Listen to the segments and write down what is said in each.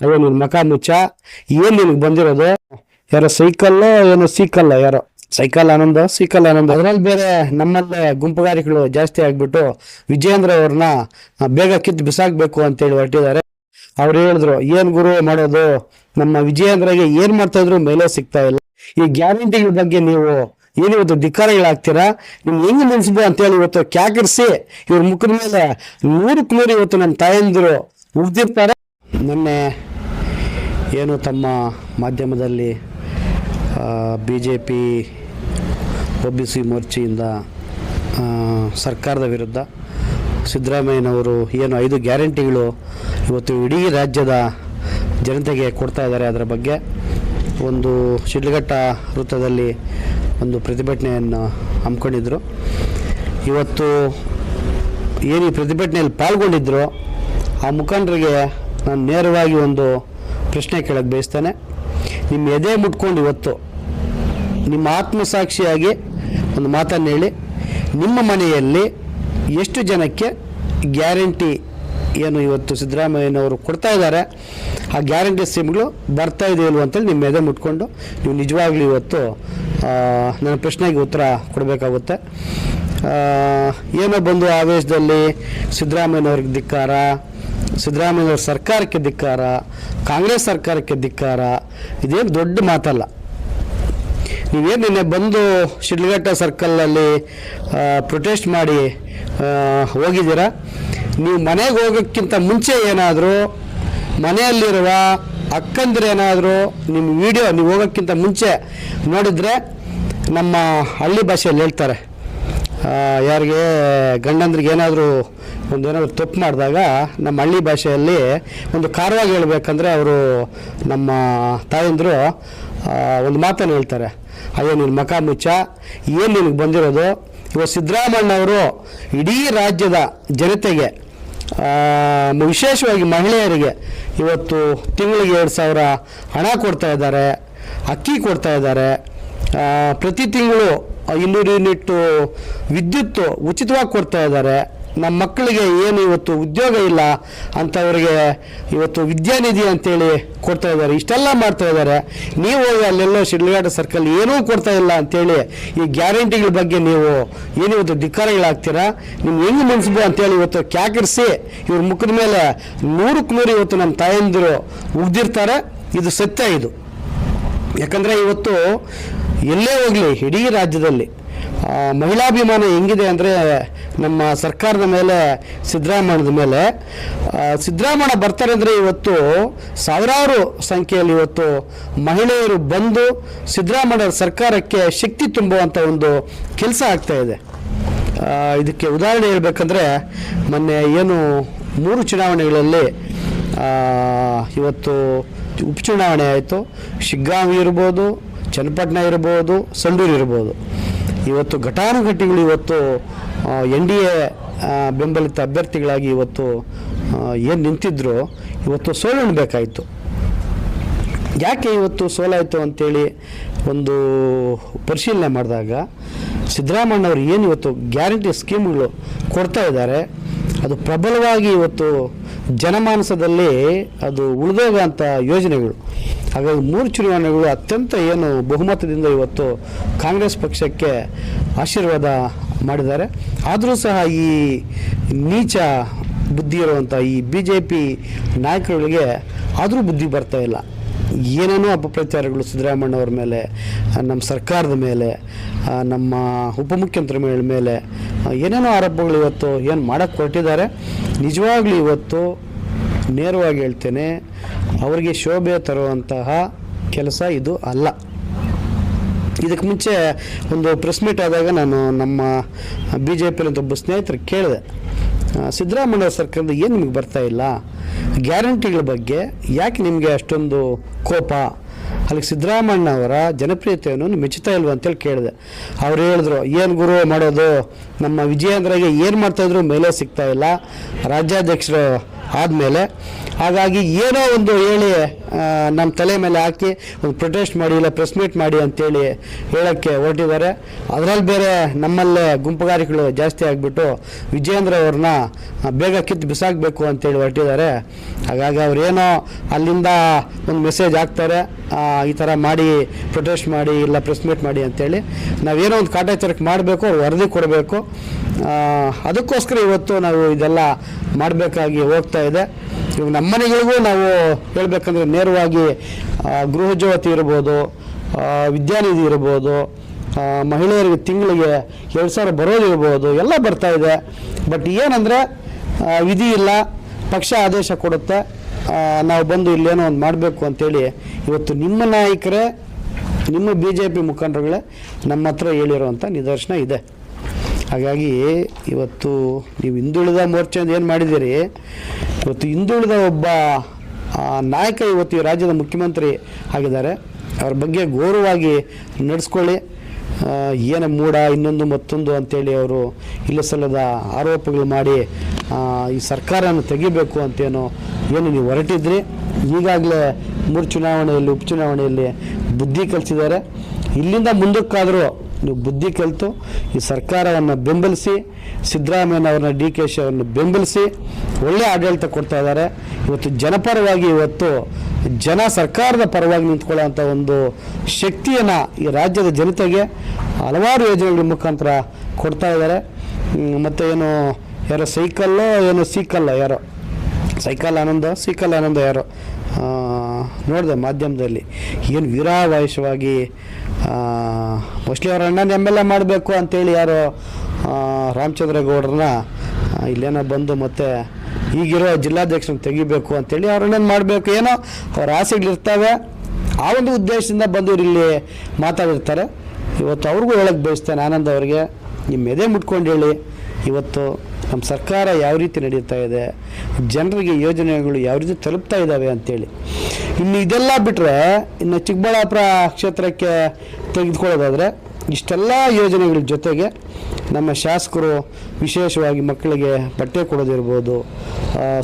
ಅಯ್ಯೋ, ನಿನ್ ಮಕ ಮುಚ್ಚ. ಏನ್ ನಿನಗೆ ಬಂದಿರೋದು? ಯಾರೋ ಸೈಕಲ್, ಏನೋ ಸೀಕಲ್ಲ ಯಾರೋ. ಸೈಕಲ್ ಆನಂದ, ಸೀಕಲ್ ಆನಂದ. ಅದ್ರಲ್ಲಿ ಬೇರೆ ನಮ್ಮಲ್ಲೇ ಗುಂಪುಗಾರಿಕೆಗಳು ಜಾಸ್ತಿ ಆಗ್ಬಿಟ್ಟು ವಿಜಯೇಂದ್ರ ಅವ್ರನ್ನ ಬೇಗ ಕಿತ್ತು ಬಿಸಾಕ್ಬೇಕು ಅಂತೇಳಿ ಹೊರಟಿದ್ದಾರೆ. ಅವ್ರು ಹೇಳಿದ್ರು, ಏನ್ ಗುರು ಮಾಡೋದು? ನಮ್ಮ ವಿಜಯೇಂದ್ರಗೆ ಏನ್ ಮಾಡ್ತಾ ಇದ್ರು ಮೇಲೆ ಸಿಗ್ತಾ ಇಲ್ಲ. ಈ ಗ್ಯಾರಂಟಿಗಳ ಬಗ್ಗೆ ನೀವು ಏನಿವತ್ತು ಧಿಕ್ಕಾರಗಳಾಗ್ತೀರಾ? ನಿಮ್ಗೆ ಹೆಂಗೆ ನೆನೆಸಿದೆ ಅಂತೇಳಿ ಇವತ್ತು ಕ್ಯಾಕರಿಸಿ ಇವ್ರ ಮುಖದ ಮೇಲೆ ನೂರಕ್ಕೆ ನೂರು ಇವತ್ತು ನನ್ನ ತಾಯಂದಿರು ಉಗ್ದಿರ್ತಾರೆ. ನಿನ್ನೆ ಏನು ತಮ್ಮ ಮಾಧ್ಯಮದಲ್ಲಿ B J P O B C ಮೋರ್ಚೆಯಿಂದ ಸರ್ಕಾರದ ವಿರುದ್ಧ ಸಿದ್ದರಾಮಯ್ಯನವರು ಏನು ಐದು ಗ್ಯಾರಂಟಿಗಳು ಇವತ್ತು ಇಡೀ ರಾಜ್ಯದ ಜನತೆಗೆ ಕೊಡ್ತಾ ಇದ್ದಾರೆ ಅದರ ಬಗ್ಗೆ. ಒಂದು ಶಿಡ್ಲಘಟ್ಟ ವೃತ್ತದಲ್ಲಿ ಒಂದು ಪ್ರತಿಭಟನೆಯನ್ನು ಹಮ್ಮಿಕೊಂಡಿದ್ದರು ಇವತ್ತು ಏನು ಈ ಪ್ರತಿಭಟನೆಯಲ್ಲಿ ಪಾಲ್ಗೊಂಡಿದ್ದರು ಆ ಮುಖಂಡರಿಗೆ ನಾನು ನೇರವಾಗಿ ಒಂದು ಪ್ರಶ್ನೆ ಕೇಳಕ್ಕೆ ಬಯಸ್ತಾನೆ. ನಿಮ್ಮ ಎದೆ ಮುಟ್ಕೊಂಡು ಇವತ್ತು ನಿಮ್ಮ ಆತ್ಮಸಾಕ್ಷಿಯಾಗಿ ಒಂದು ಮಾತನ್ನು ಹೇಳಿ, ನಿಮ್ಮ ಮನೆಯಲ್ಲಿ ಎಷ್ಟು ಜನಕ್ಕೆ ಗ್ಯಾರಂಟಿ ಏನು ಇವತ್ತು ಸಿದ್ದರಾಮಯ್ಯನವರು ಕೊಡ್ತಾ ಇದ್ದಾರೆ, ಆ ಗ್ಯಾರಂಟಿ ಸ್ಕೀಮ್ಗಳು ಬರ್ತಾ ಇದೆಯಲ್ವ ಅಂತೇಳಿ ನಿಮ್ಮ ಎದೆ ಮುಟ್ಕೊಂಡು ನೀವು ನಿಜವಾಗ್ಲೂ ಇವತ್ತು ನನ್ನ ಪ್ರಶ್ನೆಗೆ ಉತ್ತರ ಕೊಡಬೇಕಾಗುತ್ತೆ. ಏನೋ ಬಂದು ಆವೇಶದಲ್ಲಿ ಸಿದ್ದರಾಮಯ್ಯನವ್ರಿಗೆ ಧಿಕ್ಕಾರ ಸಿದ್ದರಾಮಯ್ಯನವ್ರ ಸರ್ಕಾರಕ್ಕೆ ಧಿಕ್ಕಾರ, ಕಾಂಗ್ರೆಸ್ ಸರ್ಕಾರಕ್ಕೆ ಧಿಕ್ಕಾರ, ಇದೇನು ದೊಡ್ಡ ಮಾತಲ್ಲ. ನೀವೇನು ನಿನ್ನೆ ಬಂದು ಶಿಡ್ಲಘಟ್ಟ ಸರ್ಕಲಲ್ಲಿ ಪ್ರೊಟೆಸ್ಟ್ ಮಾಡಿ ಹೋಗಿದ್ದೀರಾ? ನೀವು ಮನೆಗೆ ಹೋಗೋಕ್ಕಿಂತ ಮುಂಚೆ ಏನಾದರೂ, ಮನೆಯಲ್ಲಿರುವ ಅಕ್ಕಂದಿರೇನಾದರೂ ನಿಮ್ಮ ವಿಡಿಯೋ ನೀವು ಹೋಗೋಕ್ಕಿಂತ ಮುಂಚೆ ನೋಡಿದರೆ ನಮ್ಮ ಹಳ್ಳಿ ಭಾಷೆಯಲ್ಲಿ ಹೇಳ್ತಾರೆ. ಯಾರಿಗೆ ಗಂಡಂದ್ರಿಗೆ ಏನಾದರೂ ಒಂದು ಏನಾದರೂ ತಪ್ಪು ಮಾಡಿದಾಗ ನಮ್ಮ ಹಳ್ಳಿ ಭಾಷೆಯಲ್ಲಿ ಒಂದು ಕಾರವಾಗಿ ಹೇಳ್ಬೇಕಂದ್ರೆ ಅವರು ನಮ್ಮ ತಾಯಂದರು ಒಂದು ಮಾತನ್ನು ಹೇಳ್ತಾರೆ. ಅಯ್ಯೋ ನಿನ್ನ ಮಕ ಮುಚ್ಚ, ಏನು ನಿನಗೆ ಬಂದಿರೋದು? ಇವತ್ತು ಸಿದ್ದರಾಮಣ್ಣವರು ಇಡೀ ರಾಜ್ಯದ ಜನತೆಗೆ ವಿಶೇಷವಾಗಿ ಮಹಿಳೆಯರಿಗೆ ಇವತ್ತು ತಿಂಗಳಿಗೆ ಎರಡು ಸಾವಿರ ಹಣ ಕೊಡ್ತಾ ಇದ್ದಾರೆ, ಅಕ್ಕಿ ಕೊಡ್ತಾ ಇದ್ದಾರೆ. ಪ್ರತಿ ತಿಂಗಳು ಇನ್ನೂರು ಯೂನಿಟ್ಟು ವಿದ್ಯುತ್ತು ಉಚಿತವಾಗಿ ಕೊಡ್ತಾ ಇದ್ದಾರೆ. ನಮ್ಮ ಮಕ್ಕಳಿಗೆ ಏನು ಇವತ್ತು ಉದ್ಯೋಗ ಇಲ್ಲ ಅಂಥವ್ರಿಗೆ ಇವತ್ತು ವಿದ್ಯಾನಿಧಿ ಅಂತೇಳಿ ಕೊಡ್ತಾ ಇದ್ದಾರೆ. ಇಷ್ಟೆಲ್ಲ ಮಾಡ್ತಾ ಇದ್ದಾರೆ. ನೀವು ಹೋಗಿ ಅಲ್ಲೆಲ್ಲೋ ಶಿಡ್ಲಘಾಟ ಸರ್ಕಲ್ ಏನೂ ಕೊಡ್ತಾ ಇಲ್ಲ ಅಂತೇಳಿ ಈ ಗ್ಯಾರಂಟಿಗಳ ಬಗ್ಗೆ ನೀವು ಏನು ಇವತ್ತು ಧಿಕ್ಕಾರಗಳಾಗ್ತೀರಾ? ನಿಮ್ಗೆ ಹೆಂಗೆ ಮನ್ಸ್ಬೋ ಅಂತೇಳಿ ಇವತ್ತು ಕ್ಯಾಕರಿಸಿ ಇವ್ರ ಮುಖದ ಮೇಲೆ ನೂರಕ್ಕೆ ನೂರು ಇವತ್ತು ನಮ್ಮ ತಾಯಂದಿರು ಉಗ್ದಿರ್ತಾರೆ. ಇದು ಸತ್ಯ ಇದು. ಯಾಕಂದರೆ ಇವತ್ತು ಎಲ್ಲೇ ಹೋಗಲಿ, ಇಡೀ ರಾಜ್ಯದಲ್ಲಿ ಮಹಿಳಾಭಿಮಾನ ಹೆಂಗಿದೆ ಅಂದರೆ ನಮ್ಮ ಸರ್ಕಾರದ ಮೇಲೆ ಸಿದ್ದರಾಮಯ್ಯದ ಮೇಲೆ. ಸಿದ್ದರಾಮಯ್ಯ ಬರ್ತಾರೆ ಅಂದರೆ ಇವತ್ತು ಸಾವಿರಾರು ಸಂಖ್ಯೆಯಲ್ಲಿ ಇವತ್ತು ಮಹಿಳೆಯರು ಬಂದು ಸಿದ್ದರಾಮಯ್ಯ ಸರ್ಕಾರಕ್ಕೆ ಶಕ್ತಿ ತುಂಬುವಂಥ ಒಂದು ಕೆಲಸ ಆಗ್ತಾ ಇದೆ. ಇದಕ್ಕೆ ಉದಾಹರಣೆ ಹೇಳಬೇಕಂದ್ರೆ ಮೊನ್ನೆ ಏನು ಮೂರು ಚುನಾವಣೆಗಳಲ್ಲಿ ಇವತ್ತು ಉಪಚುನಾವಣೆ ಆಯಿತು. ಶಿಗ್ಗಾಂವಿ ಇರ್ಬೋದು, ಚನ್ನಪಟ್ಟಣ ಇರ್ಬೋದು, ಸಂಡೂರು ಇರ್ಬೋದು. ಇವತ್ತು ಘಟಾನುಘಟಿಗಳು ಇವತ್ತು ಎನ್ ಡಿ ಎ ಬೆಂಬಲಿತ ಅಭ್ಯರ್ಥಿಗಳಾಗಿ ಇವತ್ತು ಏನು ನಿಂತಿದ್ರು, ಇವತ್ತು ಸೋಲುಣ್ಬೇಕಾಯಿತು ಯಾಕೆ ಇವತ್ತು ಸೋಲಾಯಿತು ಅಂತೇಳಿ ಒಂದು ಪರಿಶೀಲನೆ ಮಾಡಿದಾಗ ಸಿದ್ದರಾಮಣ್ಣವ್ರು ಏನು ಇವತ್ತು ಗ್ಯಾರಂಟಿ ಸ್ಕೀಮ್ಗಳು ಕೊಡ್ತಾ ಇದ್ದಾರೆ, ಅದು ಪ್ರಬಲವಾಗಿ ಇವತ್ತು ಜನಮಾನಸದಲ್ಲಿ ಅದು ಉಳಿದೋಗಂಥ ಯೋಜನೆಗಳು. ಹಾಗಾಗಿ ಮೂರು ಚುನಾವಣೆಗಳು ಅತ್ಯಂತ ಏನು ಬಹುಮತದಿಂದ ಇವತ್ತು ಕಾಂಗ್ರೆಸ್ ಪಕ್ಷಕ್ಕೆ ಆಶೀರ್ವಾದ ಮಾಡಿದ್ದಾರೆ. ಆದರೂ ಸಹ ಈ ನೀಚ ಬುದ್ಧಿ ಇರುವಂಥ ಈ ಬಿ ಜೆ ಪಿ ನಾಯಕರುಗಳಿಗೆ ಆದರೂ ಬುದ್ಧಿ ಬರ್ತಾ ಇಲ್ಲ. ಏನೇನೋ ಅಪಪ್ರಚಾರಗಳು ಸಿದ್ದರಾಮಣ್ಣವ್ರ ಮೇಲೆ, ನಮ್ಮ ಸರ್ಕಾರದ ಮೇಲೆ, ನಮ್ಮ ಉಪಮುಖ್ಯಮಂತ್ರಿ ಮೇಲ್ ಏನೇನೋ ಆರೋಪಗಳು ಇವತ್ತು ಏನು ಮಾಡೋಕ್ಕೆ ಹೊರಟಿದ್ದಾರೆ. ನಿಜವಾಗ್ಲೂ ಇವತ್ತು ನೇರವಾಗಿ ಹೇಳ್ತೇನೆ ಅವರಿಗೆ ಶೋಭೆ ತರುವಂತಹ ಕೆಲಸ ಇದು ಅಲ್ಲ. ಇದಕ್ಕೆ ಮುಂಚೆ ಒಂದು ಪ್ರೆಸ್ ಮೀಟ್ ಆದಾಗ ನಾನು ನಮ್ಮ ಬಿ ಜೆ ಪಿಯಲ್ಲಿಂದ ಒಬ್ಬ ಸ್ನೇಹಿತರು ಕೇಳಿದೆ. ಸಿದ್ದರಾಮಯ್ಯ ಸರ್ಕಾರದ ಏನು ನಿಮಗೆ ಬರ್ತಾ ಇಲ್ಲ? ಗ್ಯಾರಂಟಿಗಳ ಬಗ್ಗೆ ಯಾಕೆ ನಿಮಗೆ ಅಷ್ಟೊಂದು ಕೋಪ? ಅಲ್ಲಿಗೆ ಸಿದ್ದರಾಮಯ್ಯ ಅವರ ಜನಪ್ರಿಯತೆಯನ್ನು ಮೆಚ್ಚುತ್ತಾ ಇಲ್ವ ಅಂತೇಳಿ ಕೇಳಿದೆ. ಅವ್ರು ಹೇಳಿದ್ರು, ಏನು ಗುರು ಮಾಡೋದು? ನಮ್ಮ ವಿಜಯೇಂದ್ರಗೆ ಏನು ಮಾಡ್ತಾಯಿದ್ರು ಮೇಲೆ ಸಿಗ್ತಾ ಇಲ್ಲ. ರಾಜ್ಯಾಧ್ಯಕ್ಷರು ಆದಮೇಲೆ ಹಾಗಾಗಿ ಏನೋ ಒಂದು ಹೇಳಿ ನಮ್ಮ ತಲೆ ಮೇಲೆ ಹಾಕಿ ಒಂದು ಪ್ರೊಟೆಸ್ಟ್ ಮಾಡಿ ಇಲ್ಲ ಪ್ರೆಸ್ ಮೀಟ್ ಮಾಡಿ ಅಂತೇಳಿ ಹೇಳೋಕ್ಕೆ ಹೊರಟಿದ್ದಾರೆ. ಅದರಲ್ಲಿ ಬೇರೆ ನಮ್ಮಲ್ಲೇ ಗುಂಪುಗಾರಿಕೆಗಳು ಜಾಸ್ತಿ ಆಗಿಬಿಟ್ಟು ವಿಜಯೇಂದ್ರ ಅವ್ರನ್ನ ಬೇಗ ಕಿತ್ತು ಬಿಸಾಕಬೇಕು ಅಂತೇಳಿ ಹೊರಟಿದ್ದಾರೆ. ಹಾಗಾಗಿ ಅವರೇನೋ ಅಲ್ಲಿಂದ ಒಂದು ಮೆಸೇಜ್ ಹಾಕ್ತಾರೆ ಈ ಥರ ಮಾಡಿ ಪ್ರೊಟೆಸ್ಟ್ ಮಾಡಿ ಇಲ್ಲ ಪ್ರೆಸ್ ಮೀಟ್ ಮಾಡಿ ಅಂತೇಳಿ. ನಾವೇನೋ ಒಂದು ಕಾಟಾಚಾರಕ್ಕೆ ಮಾಡಬೇಕು ವರದಿ ಕೊಡಬೇಕು. ಅದಕ್ಕೋಸ್ಕರ ಇವತ್ತು ನಾವು ಇದೆಲ್ಲ ಮಾಡಬೇಕಾಗಿ ಹೋಗ್ತಾ ಇದೆ. ಇವಾಗ ನಮ್ಮ ಮನೆಗಳಿಗೂ ನಾವು ಹೇಳಬೇಕಂದ್ರೆ ನೇರವಾಗಿ ಗೃಹಜ್ಯೋತಿ ಗೃಹ ಜ್ಯೋತಿ ಇರ್ಬೋದು ವಿದ್ಯಾನಿಧಿ ಇರ್ಬೋದು ಮಹಿಳೆಯರಿಗೆ ತಿಂಗಳಿಗೆ ಎರಡು ಸಾವಿರ ಬರೋದಿರ್ಬೋದು ಎಲ್ಲ ಬರ್ತಾ ಇದೆ. ಬಟ್ ಏನಂದರೆ ವಿಧಿ ಇಲ್ಲ, ಪಕ್ಷ ಆದೇಶ ಕೊಡುತ್ತೆ. ನಾವು ಬಂದು ಇಲ್ಲೇನೋ ಒಂದು ಮಾಡಬೇಕು ಅಂತೇಳಿ ಇವತ್ತು ನಿಮ್ಮ ನಾಯಕರೇ, ನಿಮ್ಮ ಬಿ ಜೆ ಪಿ ಮುಖಂಡರುಗಳೇ ನಮ್ಮ ಹತ್ರ ಹೇಳಿರುವಂಥ ನಿದರ್ಶನ ಇದೆ. ಹಾಗಾಗಿ ಇವತ್ತು ನೀವು ಹಿಂದುಳಿದ ಮೋರ್ಚೆಯಿಂದ ಏನು ಮಾಡಿದ್ದೀರಿ? ಇವತ್ತು ಹಿಂದುಳಿದ ಒಬ್ಬ ನಾಯಕ ಇವತ್ತು ಈ ರಾಜ್ಯದ ಮುಖ್ಯಮಂತ್ರಿ ಆಗಿದ್ದಾರೆ. ಅವ್ರ ಬಗ್ಗೆ ಗೌರವವಾಗಿ ನಡೆಸ್ಕೊಳ್ಳಿ. ಏನು ಮೂಡ, ಇನ್ನೊಂದು ಮತ್ತೊಂದು ಅಂತೇಳಿ ಅವರು ಇಲ್ಲ ಸಲ್ಲದ ಆರೋಪಗಳು ಮಾಡಿ ಈ ಸರ್ಕಾರನ ತೆಗಿಬೇಕು ಅಂತೇನೋ ಏನು ನೀವು ಹೊರಟಿದ್ರಿ? ಈಗಾಗಲೇ ಮೂರು ಚುನಾವಣೆಯಲ್ಲಿ, ಉಪಚುನಾವಣೆಯಲ್ಲಿ ಬುದ್ಧಿ ಕಲಿಸಿದ್ದಾರೆ. ಇಲ್ಲಿಂದ ಮುಂದಕ್ಕಾದರೂ ನೀವು ಬುದ್ಧಿ ಕಲಿತು ಈ ಸರ್ಕಾರವನ್ನು ಬೆಂಬಲಿಸಿ, ಸಿದ್ದರಾಮಯ್ಯನವ್ರನ್ನ ಡಿ ಕೆ ಶಿ ಅವ್ರನ್ನ ಬೆಂಬಲಿಸಿ ಒಳ್ಳೆ ಆಡಳಿತ ಕೊಡ್ತಾ ಇದ್ದಾರೆ. ಇವತ್ತು ಜನಪರವಾಗಿ ಇವತ್ತು ಜನ ಸರ್ಕಾರದ ಪರವಾಗಿ ನಿಂತ್ಕೊಳ್ಳೋಂಥ ಒಂದು ಶಕ್ತಿಯನ್ನು ಈ ರಾಜ್ಯದ ಜನತೆಗೆ ಹಲವಾರು ಯೋಜನೆಗಳ ಮುಖಾಂತರ ಕೊಡ್ತಾ ಇದ್ದಾರೆ. ಮತ್ತು ಏನು ಯಾರೋ ಸೈಕಲ್ಲೋ ಏನೋ ಸೀಕಲ್ಲ ಯಾರೋ? ಸೈಕಲ್ ಆನಂದ, ಸೀಕಲ್ ಆನಂದ ಯಾರೋ? ನೋಡಿದೆ ಮಾಧ್ಯಮದಲ್ಲಿ. ಏನು ವೀರಾವಾಯುಷವಾಗಿ ಮೋಸ್ಟ್ಲಿ ಅವ್ರ ಅಣ್ಣನ ಎಂ ಎಲ್ ಎ ಮಾಡಬೇಕು ಅಂತೇಳಿ ಯಾರು ರಾಮಚಂದ್ರೇಗೌಡ್ರನ್ನ ಇಲ್ಲೇನೋ ಬಂದು ಮತ್ತೆ ಈಗಿರೋ ಜಿಲ್ಲಾಧ್ಯಕ್ಷರನ್ನ ತೆಗಿಬೇಕು ಅಂತೇಳಿ ಅವ್ರ ಅಣ್ಣನ ಮಾಡಬೇಕು. ಏನೋ ಅವ್ರ ಆಸೆಗಳಿರ್ತವೆ ಆ ಒಂದು ಉದ್ದೇಶದಿಂದ ಬಂದು ಇಲ್ಲಿ ಮಾತಾಡಿರ್ತಾರೆ. ಇವತ್ತು ಅವ್ರಿಗೂ ಹೇಳಕ್ಕೆ ಬಯಸ್ತೇನೆ ಆನಂದ್ ಅವರಿಗೆ. ನಿಮ್ಮ ಎದೆ ಮುಟ್ಕೊಂಡು ಹೇಳಿ. ಇವತ್ತು ನಮ್ಮ ಸರ್ಕಾರ ಯಾವ ರೀತಿ ನಡೀತಾ ಇದೆ, ಜನರಿಗೆ ಯೋಜನೆಗಳು ಯಾವ ರೀತಿ ತಲುಪ್ತಾ ಇದ್ದಾವೆ ಅಂತೇಳಿ. ಇನ್ನು ಇದೆಲ್ಲ ಬಿಟ್ಟರೆ ಇನ್ನು ಚಿಕ್ಕಬಳ್ಳಾಪುರ ಕ್ಷೇತ್ರಕ್ಕೆ ತೆಗೆದುಕೊಳ್ಳೋದಾದರೆ ಇಷ್ಟೆಲ್ಲ ಯೋಜನೆಗಳ ಜೊತೆಗೆ ನಮ್ಮ ಶಾಸಕರು ವಿಶೇಷವಾಗಿ ಮಕ್ಕಳಿಗೆ ಬಟ್ಟೆ ಕೊಡೋದಿರ್ಬೋದು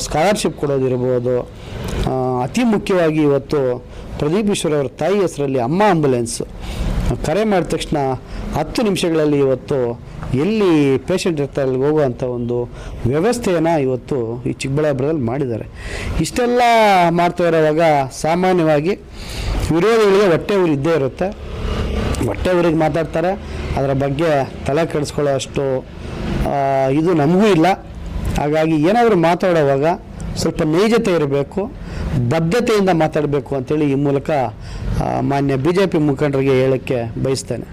ಸ್ಕಾಲರ್ಶಿಪ್ ಕೊಡೋದಿರ್ಬೋದು ಅತಿ ಮುಖ್ಯವಾಗಿ ಇವತ್ತು ಪ್ರದೀಪ್ ಈಶ್ವರ್ ಅವರ ತಾಯಿ ಹೆಸರಲ್ಲಿ ಅಮ್ಮ ಆಂಬುಲೆನ್ಸ್ ಕರೆ ಮಾಡಿದ ತಕ್ಷಣ ಹತ್ತು ನಿಮಿಷಗಳಲ್ಲಿ ಇವತ್ತು ಎಲ್ಲಿ ಪೇಷಂಟ್ ಇರ್ತಾರೆ ಅಲ್ಲಿ ಹೋಗುವಂಥ ಒಂದು ವ್ಯವಸ್ಥೆಯನ್ನು ಇವತ್ತು ಈ ಚಿಕ್ಕಬಳ್ಳಾಪುರದಲ್ಲಿ ಮಾಡಿದ್ದಾರೆ. ಇಷ್ಟೆಲ್ಲ ಮಾಡ್ತಾ ಇರೋವಾಗ ಸಾಮಾನ್ಯವಾಗಿ ವಿರೋಧಿಗಳಿಗೆ ಹೊಟ್ಟೆ ಊರು ಇದ್ದೇ ಇರುತ್ತೆ. ಹೊಟ್ಟೆ ಊರಿಗೆ ಮಾತಾಡ್ತಾರೆ. ಅದರ ಬಗ್ಗೆ ತಲೆ ಕೆಡಿಸ್ಕೊಳ್ಳೋ ಅಷ್ಟು ಇದು ನಮಗೂ ಇಲ್ಲ. ಹಾಗಾಗಿ ಏನಾದರೂ ಮಾತಾಡೋವಾಗ ಸ್ವಲ್ಪ ನೈಜತೆ ಇರಬೇಕು. ಬದ್ಧತೆಯಿಂದ ಮಾತಾಡಬೇಕು ಅಂತೇಳಿ ಈ ಮೂಲಕ ಮಾನ್ಯ ಬಿ ಮುಖಂಡರಿಗೆ ಹೇಳಕ್ಕೆ ಬಯಸ್ತೇನೆ.